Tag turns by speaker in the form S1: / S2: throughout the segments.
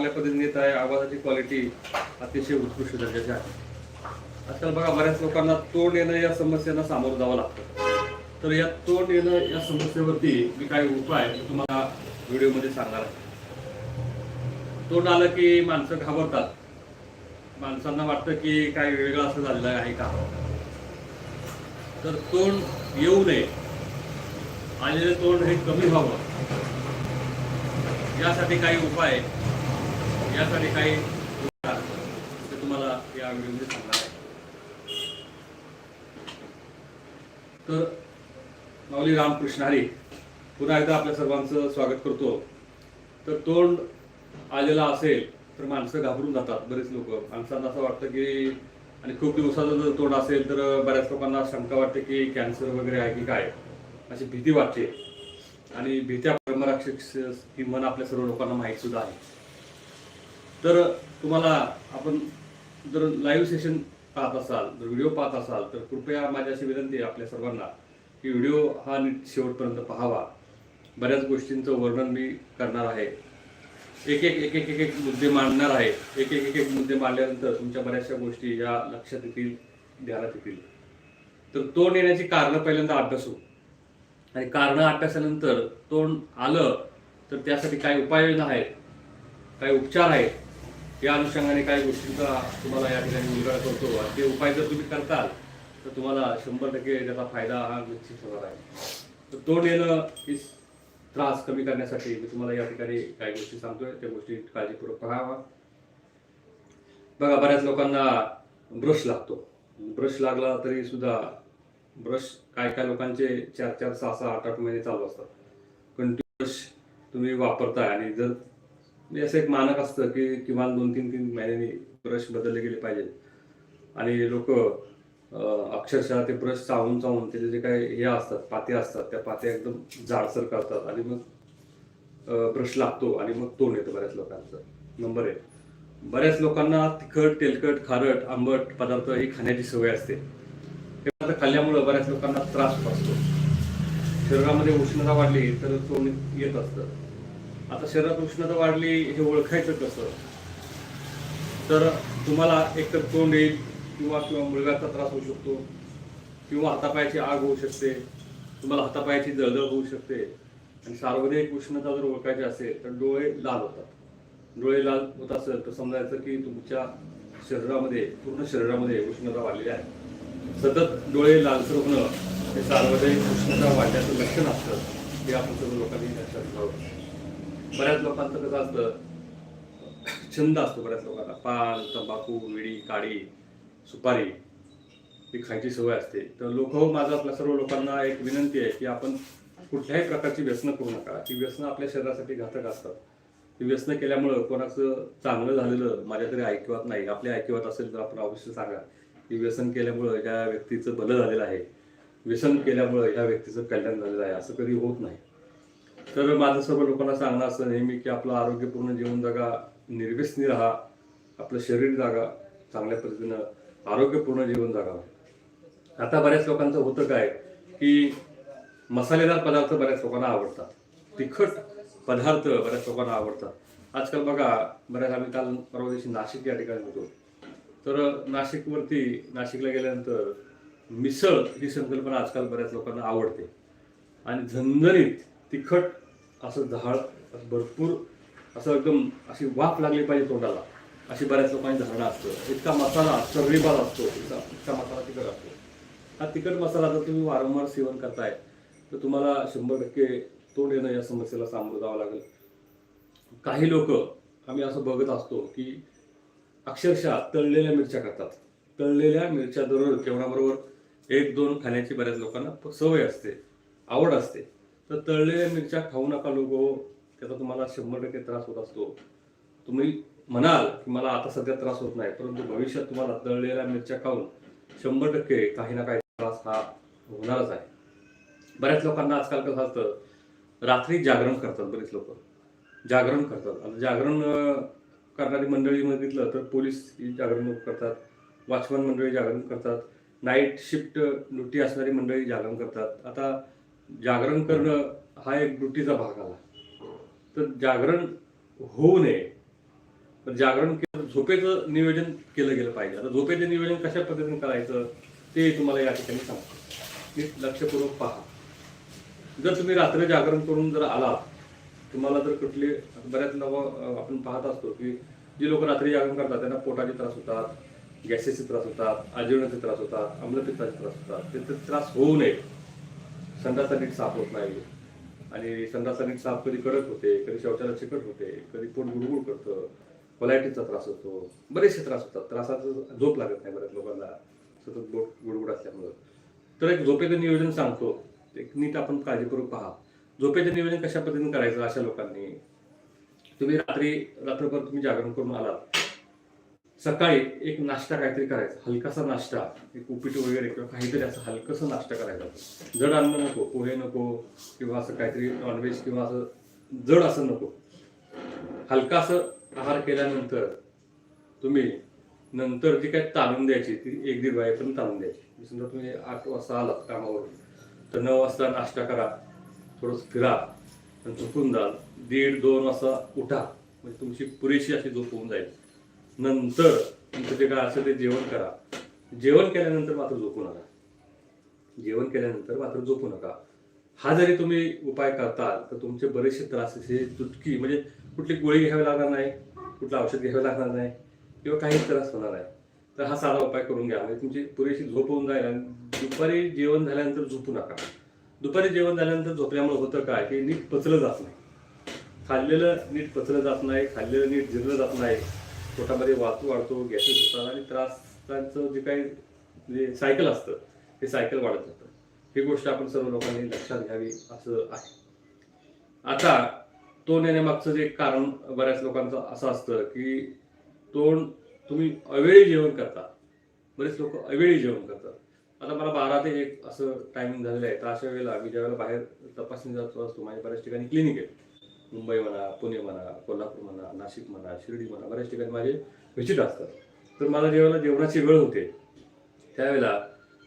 S1: चांगल्या पद्धतीने येत आहे आवाजाची क्वालिटी अतिशय उत्कृष्ट दर्जाची आहे. आजकाल बघा बऱ्याच लोकांना तोंड येणं या समस्यांना सामोरं जावं लागतं. तर या तोंड येणं या समस्येवरती मी काही उपाय तुम्हाला व्हिडिओमध्ये सांगणार आहे. तोंड आलं की माणसं घाबरतात. माणसांना वाटतं की काही वेगळं असं झालेलं आहे का? तर तोंड येऊ नये. आलेलं तोंड हे कमी व्हावं. यासाठी काही उपाय यासाठी काही ते तुम्हाला या व्हिडिओमध्ये सांगणार आहे. तर माऊली रामकृष्ण हरी पुन्हा एकदा आपल्या सर्वांचं स्वागत करतो. तर तोंड आलेला असेल तर माणसं घाबरून जातात बरेच लोक. माणसांना असं वाटतं की आणि खूप दिवसाचं जर तोंड असेल तर बऱ्याच लोकांना शंका वाटते की कॅन्सर वगैरे आहे की काय. अशी भीती वाटते. आणि भीत्या परमराक्षस ही मन आपल्या सर्व लोकांना माहीत सुद्धा आहे. तर तुम्हाला आपण जर लाईव्ह सेशन पाहत असाल जर व्हिडिओ पाहत असाल तर कृपया माझी अशी विनंती आहे आपल्या सर्वांना की व्हिडिओ हा नीट शेवटपर्यंत पाहावा. बऱ्याच गोष्टींचं वर्णन मी करणार आहे. एक एक एक एक एक एक मुद्दे मांडणार आहे. एक एक एक एक मुद्दे मांडल्यानंतर तुमच्या बऱ्याचशा गोष्टी या लक्षात येतील ध्यानात येतील. तर तोंड येण्याची कारणं पहिल्यांदा अभ्यासू. आणि कारणं अभ्यासानंतर तोंड आलं तर त्यासाठी काय उपाययोजना आहेत काही उपचार आहेत या अनुषंगाने काही गोष्टींचा तुम्हाला या ठिकाणी उलगडा करतो. आणि ते उपाय जर तुम्ही करताल तर तुम्हाला शंभर टक्के त्याचा फायदा हा निश्चित होणार आहे. तर तोंड येणं ही त्रास कमी करण्यासाठी मी तुम्हाला या ठिकाणी काही गोष्टी सांगतोय. त्या गोष्टी काळजीपूर्वक पहावा. बघा बऱ्याच लोकांना ब्रश लागतो. ब्रश लागला तरी सुद्धा ब्रश काय काय लोकांचे चार चार सहा सहा आठ आठ महिने चालू असतात. कंटिन्यू ब्रश तुम्ही वापरताय आणि जर म्हणजे असं एक मानक असतं की किमान दोन तीन तीन महिन्यांनी ब्रश बदलले गेले पाहिजेत. आणि लोक अक्षरशः ते ब्रश चावून चावून त्याचे जे काही हे असतात पाते असतात त्या पात्या एकदम जाडसर करतात आणि मग ब्रश लागतो आणि मग तोंड येतं बऱ्याच लोकांचं. नंबर एक. बऱ्याच लोकांना तिखट तेलकट खारट आंबट पदार्थ ही खाण्याची सवय असते. हे पदार्थ खाल्ल्यामुळं बऱ्याच लोकांना त्रास होत. असतो शरीरामध्ये उष्णता वाढली तर तोंड येत असतं. आता शरीरात उष्णता वाढली हे ओळखायचं कसं? तर तुम्हाला एकतर तोंड येईल किंवा किंवा मुळव्याचा त्रास होऊ शकतो किंवा हातापायाची आग होऊ शकते तुम्हाला हातापायाची जळजळ होऊ शकते. आणि सार्वजनिक उष्णता जर ओळखायची असेल तर डोळे लाल होतात. डोळे लाल होत असेल तर समजायचं की तुमच्या शरीरामध्ये पूर्ण शरीरामध्ये उष्णता वाढलेली आहे. सतत डोळे लालसर होणं हे सार्वजनिक उष्णता वाढण्याचं लक्षण असतं हे आपण सर्व लोकांनी लक्षात घ्यावं. बऱ्याच लोकांचं कसं असतं छंद असतो बऱ्याच लोकांना पान तंबाखू विडी काडी सुपारी ही खायची सवय असते. तर लोक माझं आपल्या सर्व लोकांना एक विनंती आहे की आपण कुठल्याही प्रकारची व्यसनं करू नका. ती व्यसनं आपल्या शरीरासाठी घातक असतात. ती व्यसनं केल्यामुळं कोणाचं चांगलं झालेलं माझ्या तरी ऐकिवात नाही. आपल्या ऐकिवात असेल तर आपण अवश्य सांगा. की व्यसन केल्यामुळं ज्या व्यक्तीचं भलं झालेलं आहे. व्यसन केल्यामुळं ह्या व्यक्तीचं कल्याण झालेलं आहे. असं कधी होत नाही. तर माझं सर्व लोकांना सांगणं असं नेहमी की आपलं आरोग्यपूर्ण जीवन जगा निर्व्यसनी राहा आपलं शरीर जागा चांगल्या पद्धतीनं आरोग्यपूर्ण जीवन जगावं. आता बऱ्याच लोकांचं होतं काय की मसालेदार पदार्थ बऱ्याच लोकांना आवडतात. तिखट पदार्थ बऱ्याच लोकांना आवडतात. आजकाल बघा बऱ्याच आम्ही काल परवा दिवशी नाशिक या ठिकाणी होतो. तर नाशिकवरती नाशिकला गेल्यानंतर मिसळ ही संकल्पना आजकाल बऱ्याच लोकांना आवडते. आणि झणझणीत तिखट असं झाड असं भरपूर असं एकदम अशी वाफ लागली पाहिजे तोंडाला. अशी बऱ्याच लोकांची धारणा असतं. इतका मसाला चरबीबाज असतो इतका इतका मसाला तिखट असतो. हा तिखट मसाला जर तुम्ही वारंवार सेवन करताय तर तुम्हाला शंभर टक्के तोंड येणं या समस्येला सामोरं जावं लागेल. काही लोक आम्ही असं बघत असतो की अक्षरशः तळलेल्या मिरच्या खातात तळलेल्या मिरच्या दररोज जेवणाबरोबर एक दोन खाण्याची बऱ्याच लोकांना सवय असते आवड असते. तर तळलेल्या मिरच्या खाऊ नका लोक त्याचा तुम्हाला शंभर टक्के त्रास होत असतो. तुम्ही म्हणाल की मला आता सध्या त्रास होत नाही परंतु भविष्यात तुम्हाला तळलेल्या मिरच्या खाऊन शंभर टक्के काही ना काही त्रास हा होणारच आहे. बऱ्याच लोकांना आजकाल कसं असतं रात्री जागरण करतात बरेच लोक. जागरण करतात. आता जागरण करणारी मंडळी बघितलं तर पोलीस ही जागरण करतात वॉचमन मंडळी जागरण करतात नाईट शिफ्ट ड्युटी असणारी मंडळी जागरण करतात. आता जागरण करणं हा एक ड्युटीचा भाग आला. तर जागरण होऊ नये. जागरण केलं झोपेचं नियोजन केलं गेलं पाहिजे. आता झोपेचं नियोजन कशा पद्धतीने करायचं ते तुम्हाला या ठिकाणी सांगतो. नीट लक्षपूर्वक पहा. जर तुम्ही रात्री जागरण करून जर आलात तुम्हाला जर कुठले बऱ्याच लोक आपण पाहत असतो की जे लोक रात्री जागरण करतात त्यांना पोटाचे त्रास होतात गॅसेसचे त्रास होतात आजीवनाचे त्रास होतात आम्लपित्ताचे त्रास होतात ते त्रास होऊ नये. संडाचा नीट साफ होत नाही. आणि संडाचा नीट साफ कधी कडक होते कधी शौचालय चिकट होते कधी पोट गुडगुड करतं कोलायटीचा त्रास होतो बरेचसे त्रास होतात. त्रासाचं झोप लागत नाही बऱ्याच लोकांना. सतत बोट गुडगुड असल्यामुळं. तर एक झोपेचं नियोजन सांगतो. एक नीट आपण काळजीपूर्वक पहा. झोपेचं नियोजन कशा पद्धतीने करायचं अशा लोकांनी? तुम्ही रात्री रात्रभर तुम्ही जागरण करून आलात. सकाळी एक नाश्ता काहीतरी करायचा हलकासा नाश्ता एक उपीट वगैरे किंवा काहीतरी असं हलकंसं नाश्ता करायचा. जड अन्न नको पोहे नको किंवा असं काहीतरी नॉनव्हेज किंवा असं जड असं नको. हलकासं आहार केल्यानंतर तुम्ही नंतर जी काय ताणून द्यायची ती एक दीड वाजेपर्यंत ताणून द्यायची. म्हणजे समजा तुम्ही आठ वाजता आलात कामावरून तर नऊ वाजता नाश्ता करा थोडंसं फिरा आणि झोपून जाल. दीड दोन वाजता उठा. म्हणजे तुमची पुरेशी अशी झोप होऊन जाईल. नंतर तुमचं जे काय असं ते जेवण करा. जेवण केल्यानंतर मात्र झोपू नका. जेवण केल्यानंतर मात्र झोपू नका. हा जरी तुम्ही उपाय करताल तर तुमचे बरेचसे त्रास असे चुटकी म्हणजे कुठली गोळी घ्यावी लागणार नाही कुठलं औषध घ्यावं लागणार नाही किंवा काहीच त्रास होणार नाही. तर हा साधा उपाय करून घ्या. म्हणजे तुमची पुरेशी झोप होऊन जाईल आणि दुपारी जेवण झाल्यानंतर झोपू नका. दुपारी जेवण झाल्यानंतर झोपल्यामुळे होतं काय? की नीट पचलं जात नाही. खाल्लेलं नीट पचलं जात नाही खाल्लेलं नीट जिरलं जात नाही. पोटामध्ये वाचू वाढतो गॅसेस होतात आणि त्रासांचं जे काही जे सायकल असतं ते सायकल वाढत जातं. ही गोष्ट आपण सर्व लोकांनी लक्षात घ्यावी असं आहे. आता तोंड येण्यामागचं जे कारण बऱ्याच लोकांचं असं असतं की तोंड तुम्ही अवेळी जेवण करता. बरेच लोक अवेळी जेवण करतात. आता मला बारा ते एक असं टायमिंग झालेलं आहे. तर अशा वेळेला मी ज्यावेळेला बाहेर तपासणी जातो असतो माझ्या बऱ्याच ठिकाणी क्लिनिक आहे. मुंबई म्हणा पुणे म्हणा कोल्हापूर म्हणा नाशिक म्हणा शिर्डी म्हणा बऱ्याच ठिकाणी माझे व्हिजिट असतात. तर मला जेव्हा जेवणाची वेळ होते त्यावेळेला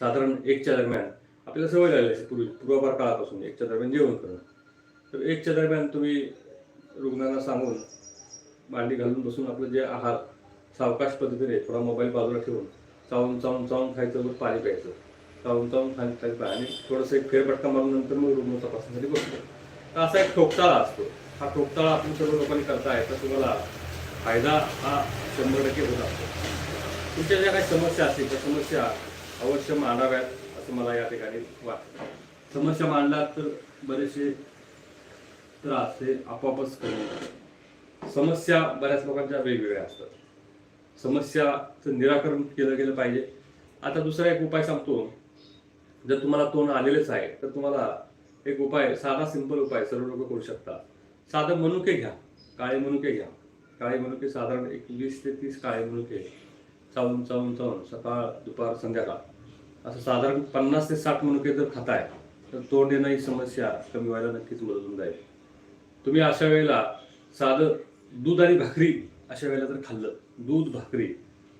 S1: साधारण एकच्या दरम्यान आपल्याला सवय लागली असते पूर्वी पूर्वापार काळापासून एकच्या दरम्यान जेवण करणं. तर एकच्या दरम्यान तुम्ही रुग्णांना सांगून मांडी घालून बसून आपलं जे आहार सावकाश पद्धतीने थोडा मोबाईल बाजूला ठेवून चावून चावून चावून खायचं मग पाणी प्यायचं. चावून चावून खायचं खायचं आणि थोडंसं एक फेरफटका मारून नंतर मग रुग्ण तपासण्यासाठी बसतो. असा एक ठोकताळा असतो. हा ठोकताळा आपण सर्व लोकांनी करताय तर तुम्हाला फायदा हा शंभर टक्के होत असतो. तुमच्या ज्या काही समस्या असतील त्या समस्या अवश्य मांडाव्यात असं मला या ठिकाणी वाटतं. समस्या मांडला तर बरेचसे त्रास हे आपोआपच कमी समस्या बऱ्याच लोकांच्या वेगवेगळ्या असतात. समस्याचं निराकरण केलं गेलं पाहिजे. आता दुसरा एक उपाय सांगतो. जर तुम्हाला तोंड आलेलेच आहे तर तुम्हाला एक उपाय साधा सिंपल उपाय सर्व लोक करू शकतात. साधं मनुके घ्या. काळे मनुके घ्या. काळे मनुके साधारण एक वीस ते तीस काळे मनुके. चावून चावून चावून सकाळ दुपार संध्याकाळ. असं साधारण पन्नास ते साठ मनुके जर खाताय तर तोंड येणं ही समस्या कमी व्हायला नक्कीच मदत होऊन जाईल. तुम्ही अशा वेळेला साधं दूध आणि भाकरी अशा वेळेला जर खाल्लं दूध भाकरी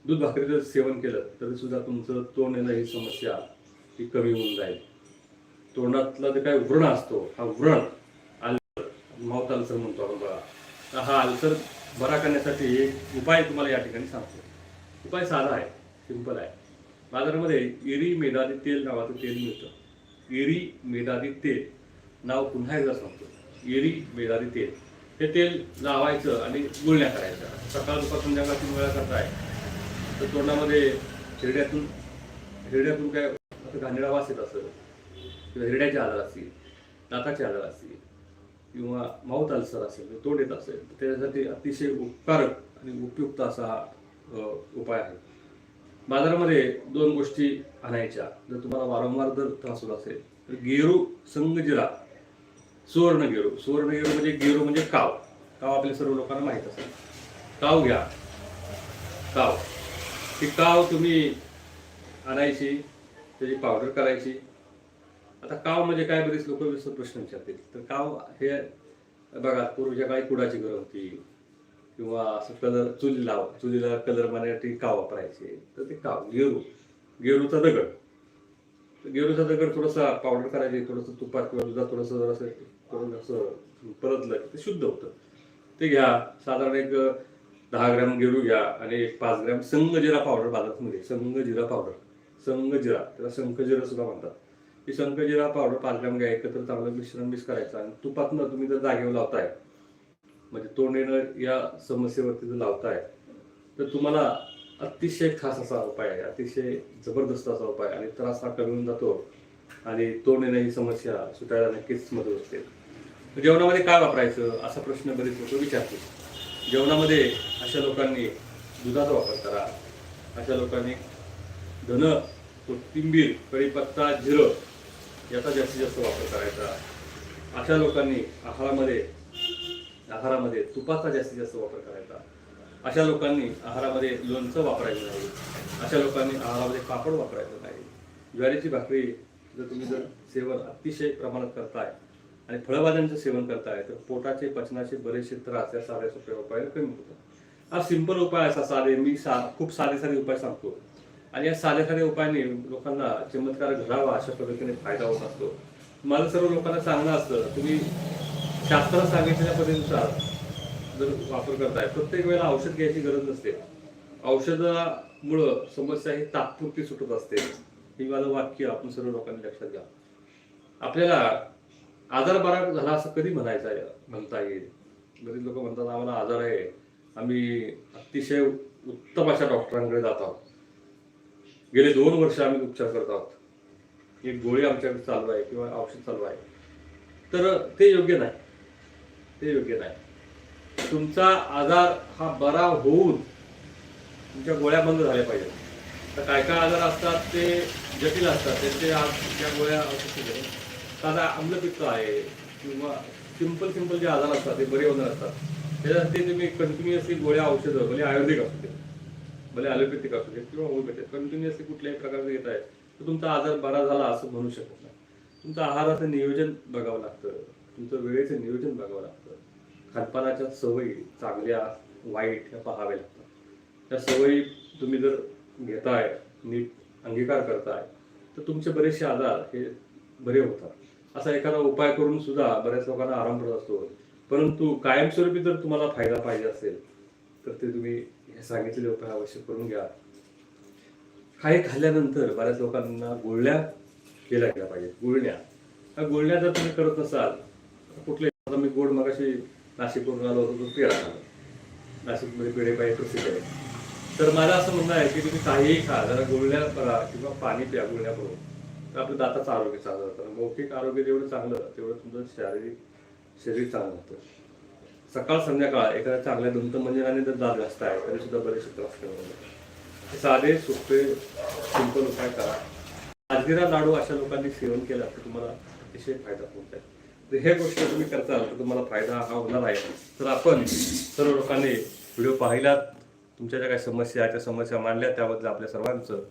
S1: दूध भाकरी जर सेवन केलं तरी सुद्धा तुमचं तोंड येणं ही समस्या ही कमी होऊन जाईल. तोंडातला जे काय व्रण असतो हा व्रण माउथ अल्सर म्हणतो आपण बघा. हा अल्सर बरा करण्यासाठी एक उपाय तुम्हाला या ठिकाणी सांगतो. उपाय साधा आहे सिंपल आहे. बाजारामध्ये इरी मेदादी तेल नावाचं तेल मिळतं. इरी मेदादी तेल नाव पुन्हा एकदा सांगतो. इरी मेदादी तेल. हे तेल लावायचं आणि गुळण्या करायचं सकाळ दुपार संध्याकाळ तीन वेळा करताय तर तोंडामध्ये हिरड्यातून हिरड्यातून काय असं घाणेरडा वास येत असं किंवा हिरड्याचे आजार असतील दाताचे आजार असतील. किंवा माउथ अल्सर असेल तोंड येत असेल तर त्याच्यासाठी अतिशय उपकारक आणि उपयुक्त असा हा उपाय आहे. बाजारामध्ये दोन गोष्टी आणायच्या. जर तुम्हाला वारंवार जर त्रास होत असेल तर गेरू संगजिरा सुवर्ण गेरू. सुवर्ण गेरू म्हणजे गेरू म्हणजे काव. काव आपल्या सर्व लोकांना माहीत असेल. काव घ्या. काव. ती काव तुम्ही आणायची त्याची पावडर करायची आता काव म्हणजे काय बरेच लोक प्रश्न विचारतील. तर काव हे बघा पूर्वीच्या काळी कुडाची घर होती. किंवा असं कलर चुली लाव चुलीला कलर मारण्यासाठी काव वापरायचे. तर ते काव गेरू. गेरूचा दगड. तर गेरूचा दगड थोडासा पावडर करायचे थोडंसं तुपात किंवा दुधात थोडंसं जरासं थोडं असं परतलं की ते शुद्ध होतं. ते घ्या. साधारण एक दहा ग्रॅम गेरू घ्या आणि एक पाच ग्रॅम संग जिरा पावडर बाजारात मिळेल संग जिरा पावडर संग जिरा त्याला संख जिरा सुद्धा म्हणतात. ही शंख जिरा पावडर पाच ग्रॅम घ्या एकत्र चांगलं मिश्रण मिक्स करायचं आणि तुपातनं तुम्ही जर जागेवर लावताय म्हणजे तोंड येणं या समस्येवरती जर लावताय तर तुम्हाला अतिशय खास असा उपाय आहे अतिशय जबरदस्त असा उपाय आणि त्रास हा कमी होऊन जातो आणि तोंड येणं ही समस्या सुटायला नक्कीच मदत होते. जेवणामध्ये काय वापरायचं असा प्रश्न बरेच लोक विचारते जेवणामध्ये अशा लोकांनी दुधाचा वापर करा अशा लोकांनी धन कोथिंबीर कढीपत्ता जिरं याचा जास्तीत जास्त वापर करायचा. अशा लोकांनी आहारामध्ये आहारामध्ये तुपाचा जास्तीत जास्त वापर करायचा. अशा लोकांनी आहारामध्ये लोणचं वापरायचं नाही. अशा लोकांनी आहारामध्ये पापड वापरायचं नाही. ज्वारीची भाकरी जर तुम्ही जर सेवन अतिशय प्रमाणात करताय आणि फळभाज्यांचं सेवन करताय तर पोटाचे पचनाचे बरेचसे त्रास या साध्या सोप्या उपायाने कमी होतात हा सिंपल उपाय असा साधे मी सा खूप साधे साधे उपाय सांगतो. आणि या साध्या साध्या उपायाने लोकांना चमत्कार घडावा अशा पद्धतीने फायदा होत असतो. मला सर्व लोकांना सांगणं असतं. तुम्ही शास्त्रात सांगितलेल्या पद्धतीनुसार जर वापर करताय प्रत्येक वेळेला औषध घ्यायची गरज नसते. औषधामुळं समस्या ही तात्पुरती सुटत असते. ही माझं वाक्य आपण सर्व लोकांनी लक्षात घ्या. आपल्याला आजार बरा झाला असं कधी म्हणायचं आहे? म्हणता येईल. गरीब लोक म्हणतात आम्हाला आजार आहे. आम्ही अतिशय उत्तम अशा डॉक्टरांकडे जात आहोत. गेले दोन वर्ष आम्ही उपचार करत आहोत. एक गोळी आमच्याकडे चालू आहे किंवा औषध चालू आहे. तर ते योग्य नाही. ते योग्य नाही. तुमचा आजार हा बरा होऊन तुमच्या गोळ्या बंद झाल्या पाहिजेत. तर काय काय आजार असतात ते जटिल असतात. त्यांचे आज त्या गोळ्या साधा आम्लपित्त आहे किंवा सिंपल सिंपल जे आजार असतात ते बरे होणार असतात. त्याच्यासाठी तुम्ही कंटिन्युअसली गोळ्या औषधं म्हणजे आयुर्वेदिक असते भले ॲलोपॅथिक असू देत किंवा होमिओपॅथिक कंटिन्युअसली कुठल्याही प्रकारचे घेत आहे तर तुमचा आजार बरा झाला असं म्हणू शकत नाही. तुमचं आहाराचं नियोजन बघावं लागतं तुमचं वेळेचं नियोजन बघावं लागतं. खानपानाच्या सवयी चांगल्या वाईट ह्या पाहाव्या लागतात. त्या सवयी तुम्ही जर घेताय नीट अंगीकार करताय तर तुमचे बरेचसे आजार हे बरे होतात. असा एखादा उपाय करून सुद्धा बऱ्याच लोकांना आराम पडत असतो. परंतु कायमस्वरूपी जर तुम्हाला फायदा पाहिजे असेल तर ते तुम्ही हे सांगितलेले उपाय अवश्य करून घ्या. काही खाल्ल्यानंतर बऱ्याच लोकांना गुळण्या केल्या गेल्या पाहिजेत. गुळण्या. त्या गुळण्या जर तुम्ही करत नसाल कुठले आता मी गोड मगाशी नाशिकवरून आलो होतो तो पेढा खाला नाशिकमध्ये पेढे पाहिजे प्रसिद्ध आहे. तर मला असं म्हणणं आहे की तुम्ही काहीही खा जरा गुळण्या करा किंवा पाणी प्या गुळण्या करून. तर आपलं दाताचं आरोग्य चांगलं राहतं. मौखिक आरोग्य जेवढं चांगलं तेवढं तुमचं शारीरिक शरीर चांगलं होतं. सकाळ संध्याकाळ एखाद्या चांगल्या दंतमंजनाने जर दात घासताय तरी सुद्धा बरेचसे त्रास कमी साधे सोपे सिंपल उपाय करा. राजगिरा लाडू अशा लोकांनी सेवन केलं तर तुम्हाला अतिशय फायदा होत आहे. तर हे गोष्ट तुम्ही करताल तर तुम्हाला फायदा हा होणार आहे. तर आपण सर्व लोकांनी व्हिडिओ पाहिलात तुमच्या ज्या काही समस्या आहेत त्या समस्या मांडल्या त्याबद्दल आपल्या सर्वांचं